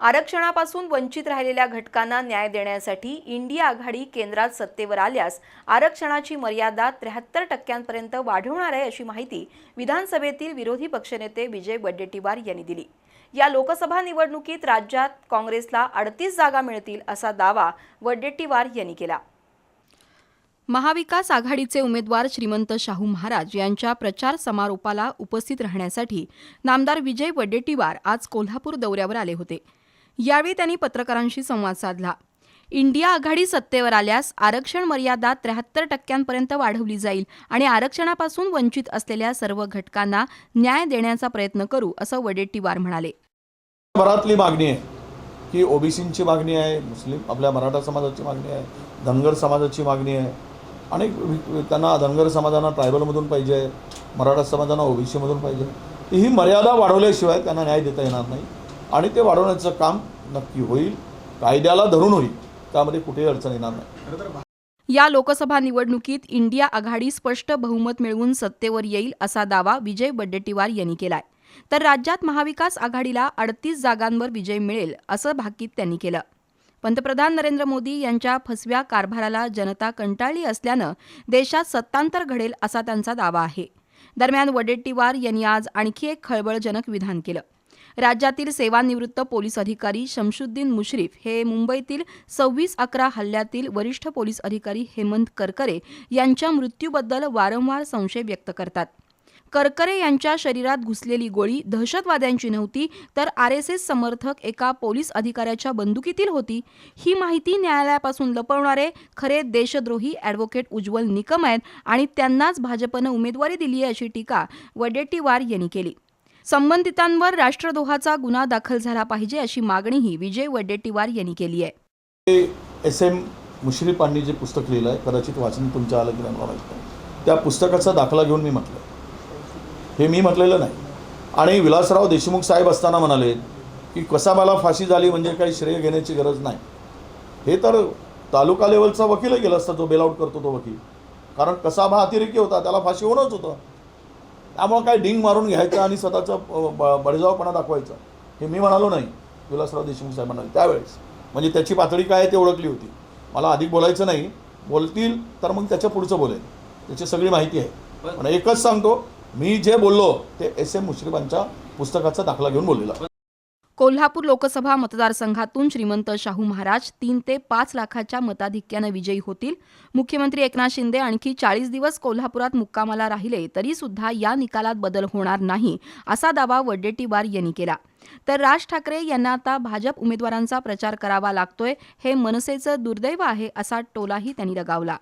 आरक्षणापासून वंचित राहिलेल्या घटकांना न्याय देण्यासाठी इंडिया आघाडी केंद्रात सत्तेवर आल्यास आरक्षणाची मर्यादा त्र्याहत्तर टक्क्यांपर्यंत वाढवणार आहे अशी माहिती विधानसभेतील विरोधी पक्षनेते विजय वडेट्टीवार यांनी दिली. या लोकसभा निवडणुकीत राज्यात काँग्रेसला अडतीस जागा मिळतील असा दावा वडेट्टीवार यांनी केला. महाविकास आघाडीचे उमेदवार श्रीमंत शाहू महाराज यांच्या प्रचार समारोपाला उपस्थित राहण्यासाठी नामदार विजय वडेट्टीवार आज कोल्हापूर दौऱ्यावर आले होते. यावेळी त्यांनी पत्रकारांशी संवाद साधला. इंडिया आघाडी सत्तेवर आल्यास आरक्षण मर्यादा त्र्याहत्तर टक्क्यांपर्यंत वाढवली जाईल आणि आरक्षणापासून वंचित असलेल्या सर्व घटकांना न्याय देण्याचा प्रयत्न करू असं वडेट्टीवार म्हणाले. भरातली मागणी आहे. की ओबीसींची मागणी आहे मुस्लिम आपल्या मराठा समाजाची मागणी आहे धनगर समाजाची मागणी आहे. आणि त्यांना धनगर समाजांना ट्रायबलमधून पाहिजे मराठा समाजांना ओबीसीमधून पाहिजे. ही मर्यादा वाढवल्याशिवाय त्यांना न्याय देता येणार नाही. आणि ते वाढवण्याचं काम नक्की होईल कायद्याला धरून होईल त्यामध्ये कुठेही अडचण येणार नाही. या लोकसभा निवडणुकीत इंडिया आघाडी स्पष्ट बहुमत मिळवून सत्तेवर येईल असा दावा विजय वडेट्टीवार यांनी केलाय. तर राज्यात महाविकास आघाडीला अडतीस जागांवर विजय मिळेल असं भाकीत त्यांनी केलं. पंतप्रधान नरेंद्र मोदी यांच्या फसव्या कारभाराला जनता कंटाळली असल्यानं देशात सत्तांतर घडेल असा त्यांचा दावा आहे. दरम्यान वडेट्टीवार यांनी आज आणखी एक खळबळजनक विधान केलं. राज्यातील सेवानिवृत्त पोलीस अधिकारी शमशुद्दीन मुश्रीफ हे मुंबईतील सव्वीस अकरा हल्ल्यातील वरिष्ठ पोलीस अधिकारी हेमंत करकरे यांच्या मृत्यूबद्दल वारंवार संशय व्यक्त करतात. करकरे यांच्या शरीरात घुसलेली गोळी दहशतवाद्यांची नव्हती तर आर एस एस समर्थक एका पोलीस अधिकाऱ्याच्या बंदुकीतील होती. ही माहिती न्यायालयापासून लपवणारे खरे देशद्रोही ॲडव्होकेट उज्ज्वल निकम आहेत आणि त्यांनाच भाजपनं उमेदवारी दिली आहे अशी टीका वडेट्टीवार यांनी केली. संबंधितांवर राष्ट्रद्रोहाचा गुन्हा दाखल झाला पाहिजे अशी मागणीही विजय वडेट्टीवार यांनी केली आहे. ते एस एम मुश्रीफांनी जे पुस्तक लिहिलं आहे कदाचित वाचन तुमच्या आलं की नाही मला नाही. त्या पुस्तकाचा दाखला घेऊन मी म्हटलं. हे मी म्हटलेलं नाही. आणि विलासराव देशमुख साहेब असताना म्हणाले की कसा मला फाशी झाली म्हणजे काही श्रेय घेण्याची गरज नाही. हे तर तालुका लेवलचा वकीलही गेला असता जो बेलआउट करतो तो वकील. कारण कसाबा अतिरेकी होता त्याला फाशी होणंच होतं. त्यामुळं काय डिंग मारून घ्यायचं आणि स्वतःचा ब- बळजावपणा दाखवायचा. हे मी म्हणालो नाही विलासराव देशमुख साहेब म्हणाले त्यावेळेस. म्हणजे त्याची पातळी काय आहे ते ओळखली होती. मला अधिक बोलायचं नाही. बोलतील तर मग त्याच्या पुढचं बोलेल त्याची सगळी माहिती आहे. पण एकच सांगतो मी जे बोललो ते एस एम मुश्रीफांच्या पुस्तकाचा दाखला घेऊन बोललेला. कोल्हापूर लोकसभा मतदारसंघातून श्रीमंत शाहू महाराज तीन ते पाच लाखाच्या मताधिक्यानं विजयी होतील. मुख्यमंत्री एकनाथ शिंदे आणखी चाळीस दिवस कोल्हापुरात मुक्कामाला राहिले तरी सुद्धा या निकालात बदल होणार नाही असा दावा वडेट्टीवार यांनी केला. तर राज ठाकरे यांना आता भाजप उमेदवारांचा प्रचार करावा लागतोय हे मनसेचं दुर्दैव आहे असा टोलाही त्यांनी लगावला